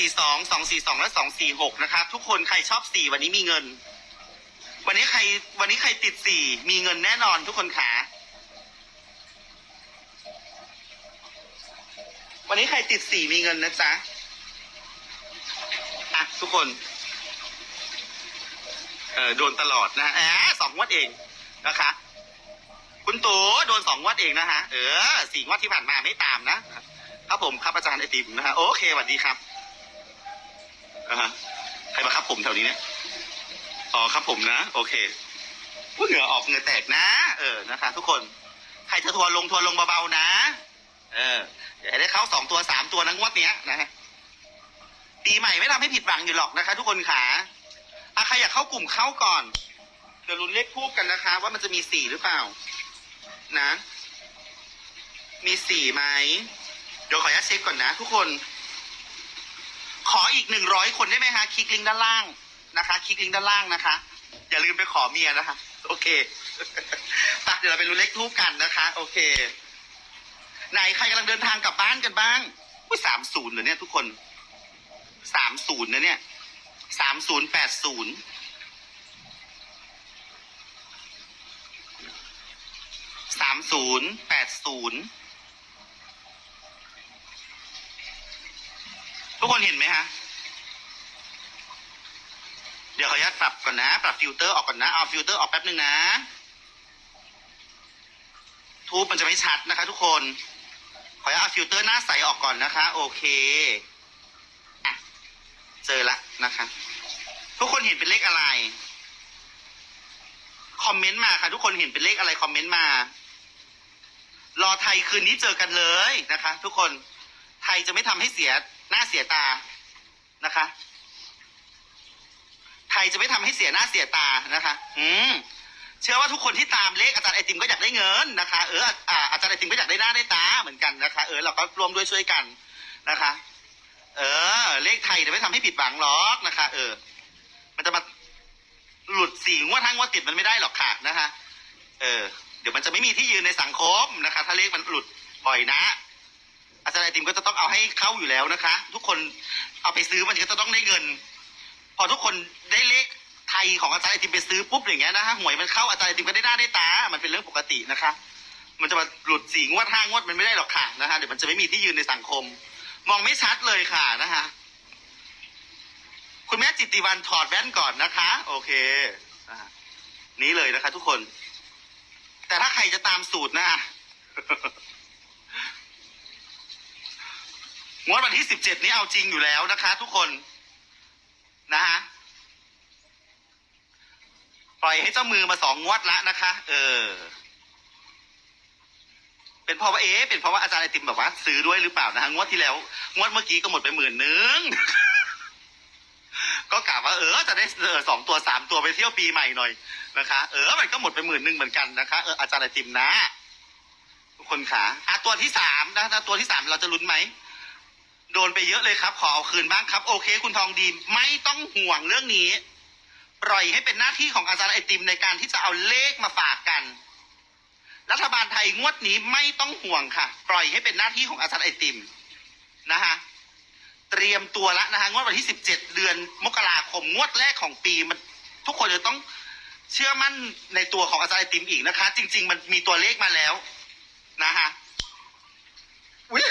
สี่สองสองสี่สองและสองสี่หกนะครับ ทุกคนใครชอบสี่วันนี้มีเงิน วันนี้ใครวันนี้ใครติดสี่มีเงินแน่นอนทุกคนขาวันนี้ใครติดสี่มีเงินนะจ๊ะ อะ ทุกคน เออโดนตลอดนะแอบสองงวดเองนะคะ คุณตู่โดนสองงวดเองนะฮะ เออสี่งวดที่ผ่านมาไม่ตามนะครับผมครับอาจารย์ไอติมนะฮะโอเคสวัสดีครับ อ่าฮะใครมาครับผมแถวนี้เนี่ยอ๋อครับผมนะ โอเคพูดเหงื่อออกเหงื่อแตกนะ เออนะคะ ทุกคนใครจะทัวร์ลงทัวร์ลงเบาๆนะ เอออย่าให้ได้เข้าสองตัวสามตัวนะงวดเนี้ยนะฮะปีใหม่ไม่ทำให้ผิดหวังอยู่หรอกนะคะ ทุกคนขาอะใครอยากเข้ากลุ่มเข้าก่อนเดี๋ยวลุ้นเลขคู่กันนะคะ ว่ามันจะมีสี่หรือเปล่า นะ มีสี่ไหมเดี๋ยวขออนุญาตเช็คก่อนนะ ทุกคน ขออีกหนึ่งร้อยคนได้ไหมคะคลิกลิงก์ด้านล่างนะคะ คลิกลิงก์ด้านล่างนะคะ อย่าลืมไปขอเมียนะคะ โอเคไปเดี๋ยวเราไปรู้นเลขทูปกันนะคะ โอเค ไหนใครกำลังเดินทางกลับบ้านกันบ้างอุ้ยสามศูนย์เหรอเนี่ยทุกคนสามศูนย์นะเนี่ยสามศูนย์แปดศูนย์สามศูนย์แปดศูนย์ทุก คนเห็นไหมฮะ เดี๋ยวขออนุญาตปรับก่อนนะ ปรับฟิลเตอร์ออกก่อนนะ เอาฟิลเตอร์ออกแป๊บหนึ่งนะ ทูบมันจะไม่ชัดนะคะ ทุกคน ขออนุญาตเอาฟิลเตอร์หน้าใสออกก่อนนะคะ โอเคอะเจอละนะคะ ทุกคนเห็นเป็นเลขอะไร คอมเมนต์มาค่ะ ทุกคนเห็นเป็นเลขอะไรคอมเมนต์มา รอไทยคืนนี้เจอกันเลยนะคะ ทุกคนไทยจะไม่ทำให้เสีย หน้าเสียตานะคะไทยจะไม่ทำให้เสียหน้าเสียตานะคะ อืมเชื่อว่าทุกคนที่ตามเลขอาจารย์ไอติมก็อยากได้เงินนะคะ เอออ่าอาจารย์ไอติมก็อยากได้หน้าได้ตาเหมือนกันนะคะ เออเราก็ร่วมด้วยช่วยกันนะคะ เออ เลขไทยจะไม่ทำให้ผิดหวังหรอกนะคะ เออ มันจะมาหลุดสี่งวดทั้งงวดติดมันไม่ได้หรอกค่ะนะคะ เออ เดี๋ยวมันจะไม่มีที่ยืนในสังคมนะคะ ถ้าเลขมันหลุดบ่อยนะ อาจารย์ไอติมก็จะต้องเอาให้เข้าอยู่แล้วนะคะ ทุกคนเอาไปซื้อมันก็จะต้องได้เงิน พอทุกคนได้เลขไทยของอาจารย์ไอติมไปซื้อปุ๊บอย่างเงี้ยนะฮะหวยมันเข้าอาจารย์ไอติมก็ได้หน้าได้ตา มันเป็นเรื่องปกตินะคะ มันจะมาหลุดสี่งวดห้างวดมันไม่ได้หรอกค่ะนะคะเดี๋ยวมันจะไม่มีที่ยืนในสังคม มองไม่ชัดเลยค่ะนะคะคุณแม่จิตติวันถอดแว่นก่อนนะคะ โอเคอนี้เลยนะคะ ทุกคน แต่ถ้าใครจะตามสูตรนะ งวดวันที่สิบเจ็ดนี้เอาจริงอยู่แล้วนะคะ ทุกคนนะฮะปล่อยให้เจ้ามือมาสองงวดละนะคะ เออ เป็นเพราะว่าเอ๊ะเป็นเพราะว่าอาจารย์ไอติมแบบว่า ซื้อด้วยหรือเปล่านะฮะงวดที่แล้ว งวดเมื่อกี้ก็หมดไปหมื่นนึง ก็กะว่าเออจะได้เออสองตัวสามตัวไปเที่ยวปีใหม่หน่อยนะคะ เออมันก็หมดไปหมื่นหนึ่งเหมือนกันนะคะเอออาจารย์ไอติมนะทุกคนขาอะตัวที่สามนะตัวที่สามเราจะลุ้นไหม โดนไปเยอะเลยครับ ขอเอาคืนบ้างครับ โอเค คุณทองดีไม่ต้องห่วงเรื่องนี้ ปล่อยให้เป็นหน้าที่ของอาจารย์ไอติมในการที่จะเอาเลขมาฝากกัน รัฐบาลไทยงวดนี้ไม่ต้องห่วงค่ะ ปล่อยให้เป็นหน้าที่ของอาจารย์ไอติมนะคะเตรียมตัวละนะคะงวดวันที่สิบเจ็ดเดือนมกราคมงวดแรกของปีมัน ทุกคนจะต้องเชื่อมั่นในตัวของอาจารย์ไอติมอีกนะคะ จริง ๆ มันมีตัวเลขมาแล้วนะคะ อุ๊ย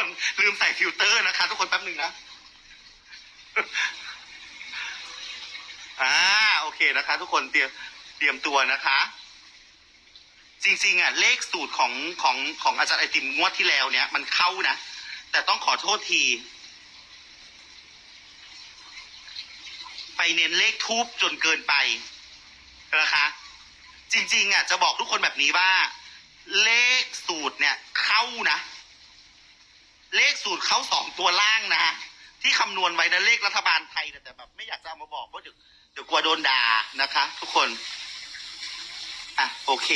คนลืมใส่ฟิลเตอร์นะคะ ทุกคนแป๊บหนึ่งนะอ่าโอเคนะคะ ทุกคนเตรียมเตรียมตัวนะคะ จริงๆอะเลขสูตรของของของอาจารย์ไอติมงวดที่แล้วเนี่ย มันเข้านะ แต่ต้องขอโทษที ไปเน้นเลขทูบจนเกินไปนะคะ จริง ๆอะจะบอกทุกคนแบบนี้ว่า เลขสูตรเนี่ยเข้านะ เลขสูตรเขาสองตัวล่างนะที่คำนวณไว้นะเลขรัฐบาลไทยแต่แบบไม่อยากจะเอามาบอกเพราะเดี๋ยวเดี๋ยวกลัวโดนด่านะคะ ทุกคน อะ โอเค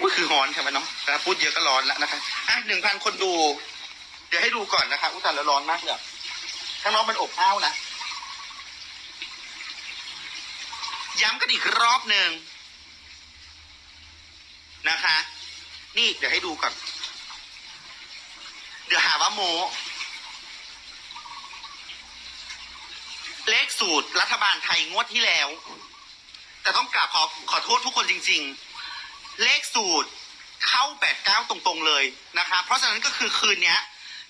อุ้ยคือร้อนใช่ไหมเนาะแต่พูดเยอะก็ร้อนแล้วนะคะ อะหนึ่งพันคนดู เดี๋ยวให้ดูก่อนนะคะ อุ้ยแต่ละร้อนมากเลยข้างนอกมันอบอ้าวนะ ย้ำกันอีกรอบหนึ่งนะคะ นี่เดี๋ยวให้ดูก่อน เดี๋ยวหาว่าโม เลขสูตรรัฐบาลไทยงวดที่แล้ว แต่ต้องกราบขอขอโทษทุกคนจริง ๆ เลขสูตรเข้าแปดเก้าตรงๆเลยนะคะ เพราะฉะนั้นก็คือคืนเนี้ย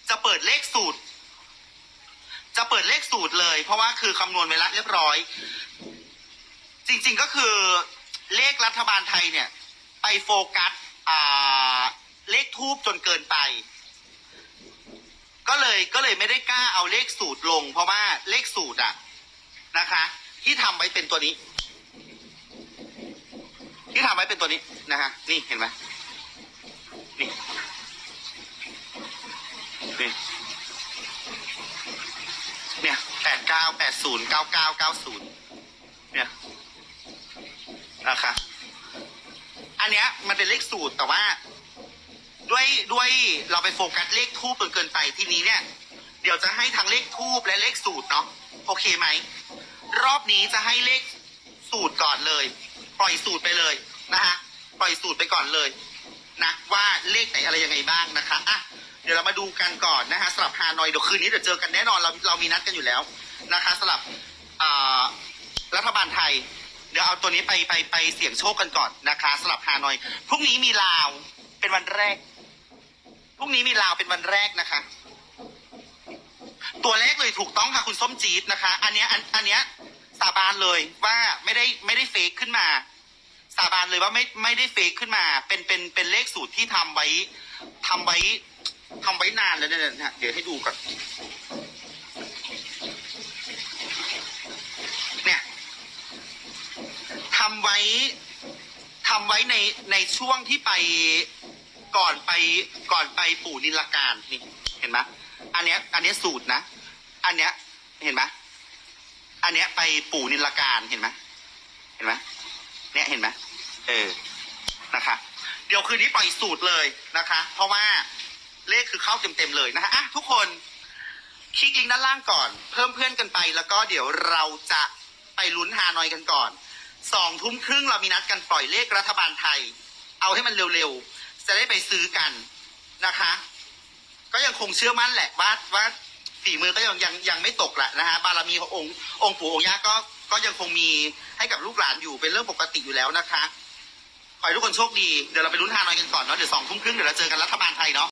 จะเปิดเลขสูตร จะเปิดเลขสูตรเลย เพราะว่าคือคำนวณไว้แล้วเรียบร้อย จริง ๆก็คือเลขรัฐบาลไทยเนี่ย ไปโฟกัสเลขทูบจนเกินไป ก็เลยก็เลยไม่ได้กล้าเอาเลขสูตรลง เพราะว่าเลขสูตรอะนะคะ ที่ทำไว้เป็นตัวนี้ ที่ทำไว้เป็นตัวนี้นะคะนี่เห็นไหมนี่นี่เนี่ยแปดเก้าแปดศูนย์เก้าเก้าเก้าศูนย์เนี่ยนะคะ อันเนี้ยมันเป็นเลขสูตรแต่ว่า ด้วยด้วยเราไปโฟกัสเลขทูบจนเกินไปทีนี้เนี่ย เดี๋ยวจะให้ทั้งเลขทูบและเลขสูตรเนาะโอเคไหม รอบนี้จะให้เลขสูตรก่อนเลย ปล่อยสูตรไปเลยนะฮะปล่อยสูตรไปก่อนเลยนะว่าเลขไหนอะไรยังไงบ้างนะคะอะเดี๋ยวเรามาดูกันก่อนนะฮะสำหรับฮานอยเดี๋ยวคืนนี้เดี๋ยวเจอกันแน่นอนเราเรามีนัดกันอยู่แล้วนะคะสำหรับอ่ารัฐบาลไทย เดี๋ยวเอาตัวนี้ไปไปไปเสี่ยงโชคกันก่อนนะคะสำหรับฮานอยพรุ่งนี้มีลาวเป็นวันแรก พรุ่งนี้มีลาวเป็นวันแรกนะคะ ตัวเลขเลยถูกต้องค่ะคุณส้มจี๊ดนะคะ อันเนี้ยอันอันเนี้ยสาบานเลยว่าไม่ได้ไม่ได้เฟกขึ้นมา สาบานเลยว่าไม่ไม่ได้เฟกขึ้นมา เป็นเป็นเป็นเลขสูตรที่ทำไว้ทำไว้ทำไว้นานแล้วเนี่ยเดี๋ยวให้ดูก่อนเนี่ยทำไว้ทำไว้ในในช่วงที่ไป ก่อนไปก่อนไปปู่นิลการนี่เห็นไหมอันเนี้ยอันเนี้ยสูตรนะ อันเนี้ยเห็นไหมอันเนี้ยไปปู่นิลการเห็นไหมเห็นไหมเนี่ยเห็นไหมเออนะคะ เดี๋ยวคืนนี้ปล่อยสูตรเลยนะคะ เพราะว่าเลขคือเข้าเต็มๆเลยนะคะอะทุกคนคลิกลิงก์ด้านล่างก่อน เพิ่มเพื่อนกันไป แล้วก็เดี๋ยวเราจะไปลุ้นฮานอยกันก่อนสองทุ่มครึ่งเรามีนัดกันปล่อยเลขรัฐบาลไทย เอาให้มันเร็วๆ จะได้ไปซื้อกันนะคะ ก็ยังคงเชื่อมั่นแหละว่าว่าฝีมือก็ยังยังยังไม่ตกแหละนะฮะบารมีขององค์องค์ปู่องค์ย่าก็ก็ยังคงมีให้กับลูกหลานอยู่เป็นเรื่องปกติอยู่แล้วนะคะ ขอให้ทุกคนโชคดี เดี๋ยวเราไปลุ้นฮานอยกันก่อนเนาะเดี๋ยวสองทุ่มครึ่งเดี๋ยวเราเจอกันรัฐบาลไทยเนาะ